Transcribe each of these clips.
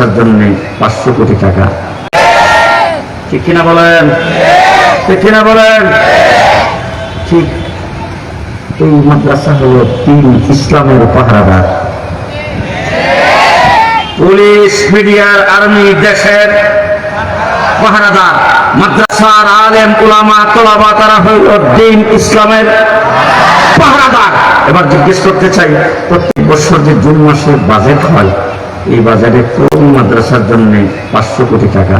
মাদ্রাসার জন্য পাঁচশো কোটি টাকা। ঠিক কিনা বলেন? ঠিক কিনা বলেন? ঠিক। এই মাদ্রাসা হলো তিন ইসলামের পাহারাদার। পুলিশ মিডিয়ার আর্মি দেশের পাহারাদার। মাদ্রাসার আলেম, উলামা, তোলাবা, তারা হইল দিন ইসলামের পাহারাদার। এবার জিজ্ঞেস করতে চাই, প্রত্যেক বছর যে জুন মাসে বাজেট হয় এই বাজারে কোন মাদ্রাসার জন্য পাঁচশো কোটি টাকা?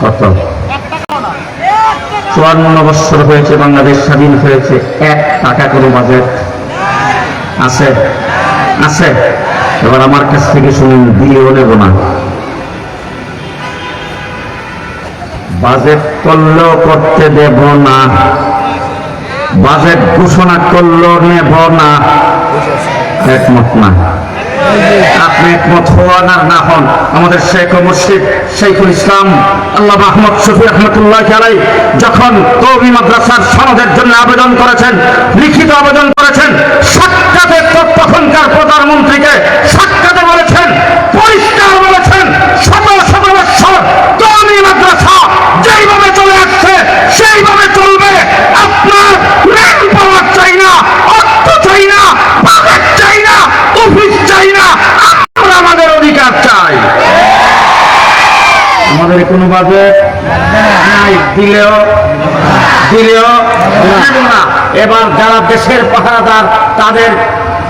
কত? চুয়ান্ন বৎসর হয়েছে, বাংলাদেশ স্বাধীন হয়েছে, এক টাকা কোনো বাজেট আছে? আছে। এবার আমার কাছ থেকে শুনুন দিয়েও নেব না। বাজেট করলেও করতে দেব না। বাজেট ঘোষণা করলেও নেব না। একমত না। আপনি একমত না হন। আমাদের শেখ ও মুর্শিদ, শেখুল ইসলাম আল্লাহ আহমদ শফি রহমতুল্লাহ আলাই যখন কবি মাদ্রাসার সনদের জন্য আবেদন করেছেন, লিখিত আবেদন করেছেন সাক্ষাতে তখনকার প্রধানমন্ত্রীকে সাক্ষাতে বলেছেন পরিষ্কার বলেছেন শত শত বৎসর কবি মাদ্রাসা যেইভাবে চলে আসছে সেইভাবে চলবে আপনার ম্যান পাওয়ার চাই না অর্থ চাই না বাজেট চাই না অফিস চাই না আমরা আমাদের অধিকার চাই আমাদের কোনো বাজেট নাই, দিলেও দিলেও না। এবার যারা দেশের পাহারাদার, তাদের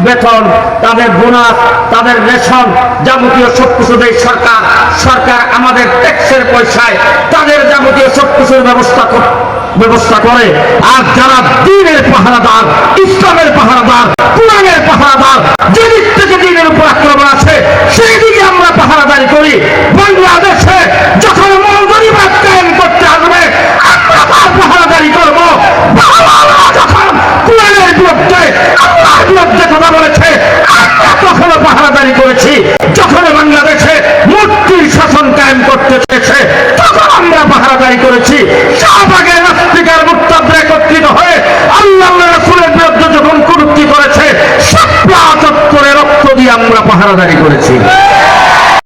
বেতন, তাদের বোনাস, তাদের রেশন যাবতীয় সব কিছু দেয় সরকার সরকার আমাদের ট্যাক্সের পয়সায় তাদের যাবতীয় সব কিছুর ব্যবস্থা ব্যবস্থা করে। আর যারা দিনের পাহারাদার, ইসলামের পাহারাদার, কোরআনের পাহারাদার যেদিক থেকে দিনের উপর আক্রমণ আছে সেই দিকে আমরা পাহারাদারি করি বাংলাদেশে যখন মৌলবাদ কায়েম করতে আসবে আমরা তার পাহারাদারি করব বাংলারা যখন কোরআনের বিরুদ্ধে আল্লাহর বিরুদ্ধে কথা বলেছে আমরা তখনও পাহারাদারি করেছি যখন বাংলাদেশে মূর্তির শাসন কায়েম করতে চেয়েছে তখন আমরা পাহারাদারি করেছি শাহবাগের নাস্তিকার মুক্তাবরা একত্রিত হয়ে আল্লাহ রসুলের বিরুদ্ধে যখন কুরুক্তি করেছে সব চত্বরে রক্ত দিয়ে আমরা পাহারাদারি করেছি।